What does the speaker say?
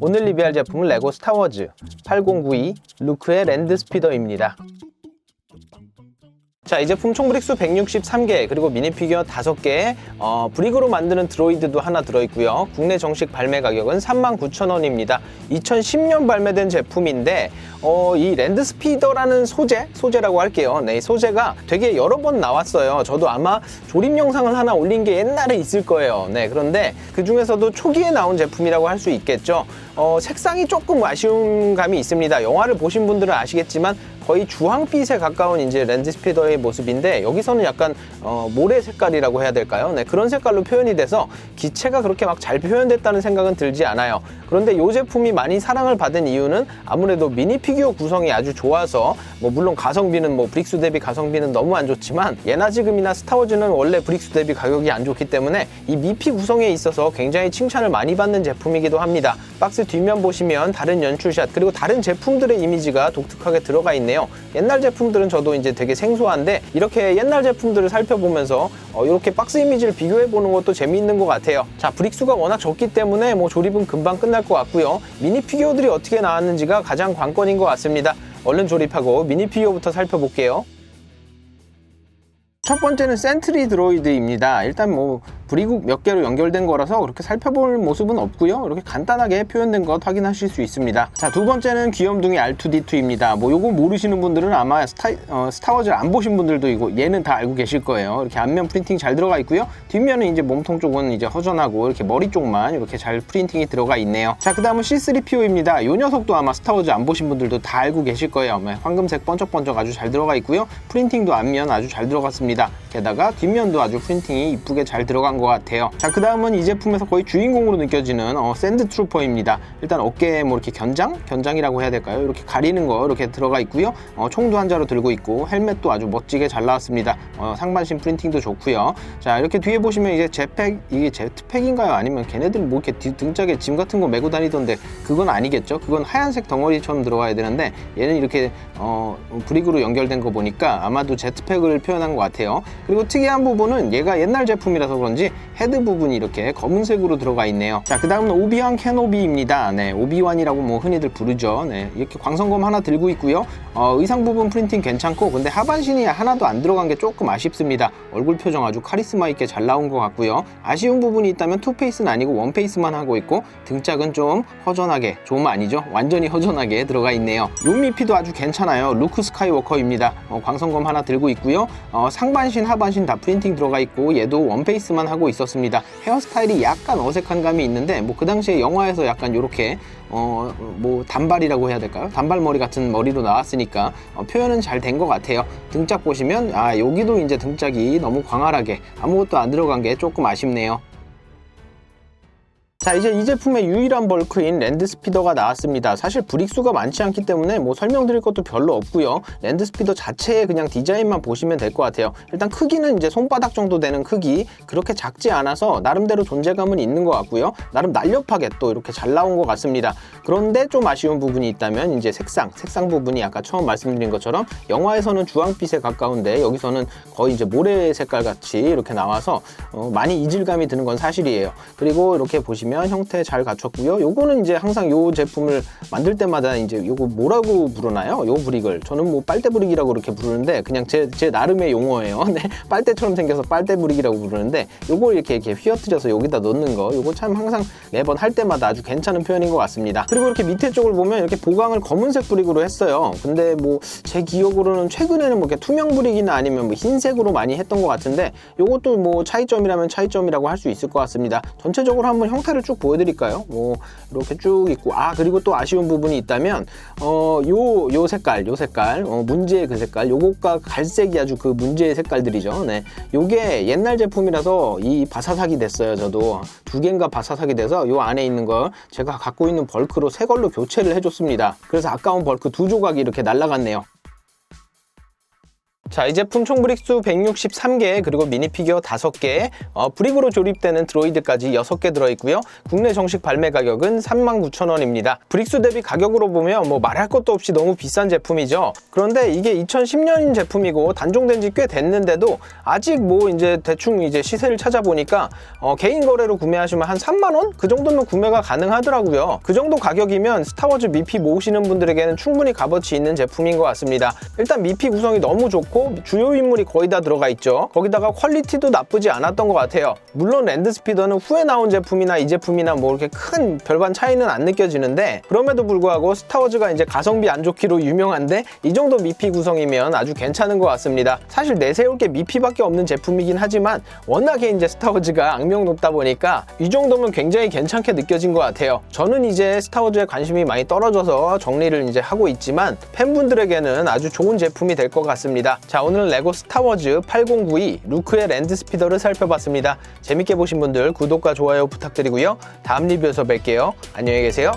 오늘 리뷰할 제품은 레고 스타워즈 8092 루크의 랜드 스피더입니다. 자, 이 제품 총 브릭수 163개, 그리고 미니 피규어 5개, 어, 브릭으로 만드는 드로이드도 하나 들어있고요. 국내 정식 발매 가격은 39,000원입니다. 2010년 발매된 제품인데, 어, 이 랜드 스피더라는 소재, 소재라고 할게요. 네, 이 소재가 되게 여러 번 나왔어요. 저도 아마 조립 영상을 하나 올린 게 옛날에 있을 거예요. 네, 그런데 그 중에서도 초기에 나온 제품이라고 할 수 있겠죠. 어, 색상이 조금 아쉬운 감이 있습니다. 영화를 보신 분들은 아시겠지만 거의 주황빛에 가까운 이제 랜드 스피더의 모습인데 여기서는 약간 어, 모래 색깔이라고 해야 될까요? 네, 그런 색깔로 표현이 돼서 기체가 그렇게 막 잘 표현됐다는 생각은 들지 않아요. 그런데 이 제품이 많이 사랑을 받은 이유는 아무래도 미니 피규어 구성이 아주 좋아서 뭐 물론 가성비는 뭐 브릭스 대비 가성비는 너무 안 좋지만 예나 지금이나 스타워즈는 원래 브릭스 대비 가격이 안 좋기 때문에 이 미피 구성에 있어서 굉장히 칭찬을 많이 받는 제품이기도 합니다. 박스 뒷면 보시면 다른 연출샷 그리고 다른 제품들의 이미지가 독특하게 들어가 있네요. 옛날 제품들은 저도 이제 되게 생소한데 이렇게 옛날 제품들을 살펴보면서 어, 이렇게 박스 이미지를 비교해 보는 것도 재미있는 것 같아요. 자, 브릭수가 워낙 적기 때문에 뭐 조립은 금방 끝날 것 같고요. 미니 피규어들이 어떻게 나왔는지가 가장 관건인 것 같습니다. 얼른 조립하고 미니 피규어부터 살펴볼게요. 첫 번째는 센트리 드로이드입니다. 일단 뭐 브리국 몇 개로 연결된 거라서 그렇게 살펴볼 모습은 없고요. 이렇게 간단하게 표현된 것 확인하실 수 있습니다. 자, 두 번째는 귀염둥이 R2D2입니다. 뭐 요거 모르시는 분들은 아마 스타, 어, 스타워즈를 안 보신 분들도 있고 얘는 다 알고 계실 거예요. 이렇게 앞면 프린팅 잘 들어가 있고요. 뒷면은 이제 몸통 쪽은 이제 허전하고 이렇게 머리 쪽만 이렇게 잘 프린팅이 들어가 있네요. 자, 그 다음은 C3PO입니다. 요 녀석도 아마 스타워즈 안 보신 분들도 다 알고 계실 거예요. 네, 황금색 번쩍번쩍 아주 잘 들어가 있고요. 프린팅도 앞면 아주 잘 들어갔습니다. 게다가 뒷면도 아주 프린팅이 이쁘게 잘 들어간 것 같아요. 자, 그 다음은 이 제품에서 거의 주인공으로 느껴지는 어, 샌드 트루퍼입니다. 일단 어깨에 뭐 이렇게 견장? 견장이라고 해야 될까요? 이렇게 가리는 거 이렇게 들어가 있고요. 어, 총도 한 자로 들고 있고 헬멧도 아주 멋지게 잘 나왔습니다. 어, 상반신 프린팅도 좋고요. 자, 이렇게 뒤에 보시면 이제 제팩 이게 제트팩인가요? 아니면 걔네들 뭐 이렇게 뒤- 등짝에 짐 같은 거 메고 다니던데 그건 아니겠죠? 그건 하얀색 덩어리처럼 들어가야 되는데 얘는 이렇게 어, 브릭으로 연결된 거 보니까 아마도 제트팩을 표현한 것 같아요. 그리고 특이한 부분은 얘가 옛날 제품이라서 그런지 헤드 부분이 이렇게 검은색으로 들어가 있네요. 자, 그 다음은 오비완 캐노비입니다. 네, 오비완이라고 뭐 흔히들 부르죠. 네, 이렇게 광선검 하나 들고 있고요. 어, 의상 부분 프린팅 괜찮고, 근데 하반신이 하나도 안 들어간 게 조금 아쉽습니다. 얼굴 표정 아주 카리스마 있게 잘 나온 것 같고요. 아쉬운 부분이 있다면 투페이스는 아니고 원페이스만 하고 있고, 등짝은 좀 허전하게, 좀 아니죠? 완전히 허전하게 들어가 있네요. 요 미피도 아주 괜찮아요. 루크 스카이워커입니다. 어, 광선검 하나 들고 있고요. 어, 상반신, 하반신 다 프린팅 들어가 있고, 얘도 원페이스만 하고 있었습니다. 헤어스타일이 약간 어색한 감이 있는데, 뭐 그 당시에 영화에서 약간 이렇게 어, 뭐 단발이라고 해야 될까요? 단발머리 같은 머리로 나왔으니까 어, 표현은 잘 된 것 같아요. 등짝 보시면 아 여기도 이제 등짝이 너무 광활하게 아무것도 안 들어간 게 조금 아쉽네요. 자 이제 이 제품의 유일한 벌크인 랜드 스피더가 나왔습니다. 사실 브릭수가 많지 않기 때문에 뭐 설명드릴 것도 별로 없고요. 랜드 스피더 자체의 그냥 디자인만 보시면 될 것 같아요. 일단 크기는 이제 손바닥 정도 되는 크기. 그렇게 작지 않아서 나름대로 존재감은 있는 것 같고요. 나름 날렵하게 또 이렇게 잘 나온 것 같습니다. 그런데 좀 아쉬운 부분이 있다면 이제 색상. 색상 부분이 아까 처음 말씀드린 것처럼 영화에서는 주황빛에 가까운데 여기서는 거의 이제 모래 색깔 같이 이렇게 나와서 어, 많이 이질감이 드는 건 사실이에요. 그리고 이렇게 보시면 형태 잘 갖췄고요. 요거는 이제 항상 요 제품을 만들 때마다 이제 요거 뭐라고 부르나요? 요 브릭을 저는 뭐 빨대 브릭이라고 그렇게 부르는데 그냥 제, 제 나름의 용어예요. 네, 빨대처럼 생겨서 빨대 브릭이라고 부르는데 요걸 이렇게 이렇게 휘어뜨려서 여기다 넣는 거 요거 참 항상 매번 할 때마다 아주 괜찮은 표현인 것 같습니다. 그리고 이렇게 밑에 쪽을 보면 이렇게 보강을 검은색 브릭으로 했어요. 근데 뭐 제 기억으로는 최근에는 뭐 이렇게 투명 브릭이나 아니면 뭐 흰색으로 많이 했던 것 같은데 요것도 뭐 차이점이라면 차이점이라고 할 수 있을 것 같습니다. 전체적으로 한번 형태를 쭉 보여드릴까요? 뭐 이렇게 쭉 있고 아 그리고 또 아쉬운 부분이 있다면 어요 요 색깔 요 색깔 어, 문제의 그 색깔 요것과 갈색이 아주 그 문제의 색깔들이죠. 네, 요게 옛날 제품이라서 이 바사삭이 됐어요. 저도 두 개인가 바사삭이 돼서 요 안에 있는 거 제가 갖고 있는 벌크로 새 걸로 교체를 해줬습니다. 그래서 아까운 벌크 두 조각이 이렇게 날라갔네요. 자, 이 제품 총 브릭수 163개, 그리고 미니 피규어 5개, 어, 브릭으로 조립되는 드로이드까지 6개 들어있고요. 국내 정식 발매 가격은 39,000원입니다. 브릭수 대비 가격으로 보면 뭐 말할 것도 없이 너무 비싼 제품이죠. 그런데 이게 2010년인 제품이고 단종된 지 꽤 됐는데도 아직 뭐 이제 대충 이제 시세를 찾아보니까 어, 개인 거래로 구매하시면 한 3만원? 그 정도면 구매가 가능하더라고요. 그 정도 가격이면 스타워즈 미피 모으시는 분들에게는 충분히 값어치 있는 제품인 것 같습니다. 일단 미피 구성이 너무 좋고 주요 인물이 거의 다 들어가 있죠. 거기다가 퀄리티도 나쁘지 않았던 것 같아요. 물론 랜드 스피더는 후에 나온 제품이나 이 제품이나 뭐 이렇게 큰 별반 차이는 안 느껴지는데 그럼에도 불구하고 스타워즈가 이제 가성비 안 좋기로 유명한데 이 정도 미피 구성이면 아주 괜찮은 것 같습니다. 사실 내세울 게 미피밖에 없는 제품이긴 하지만 워낙에 이제 스타워즈가 악명 높다 보니까 이 정도면 굉장히 괜찮게 느껴진 것 같아요. 저는 이제 스타워즈에 관심이 많이 떨어져서 정리를 이제 하고 있지만 팬분들에게는 아주 좋은 제품이 될 것 같습니다. 자, 오늘 레고 스타워즈 8092 루크의 랜드 스피더를 살펴봤습니다. 재밌게 보신 분들 구독과 좋아요 부탁드리고요. 다음 리뷰에서 뵐게요. 안녕히 계세요.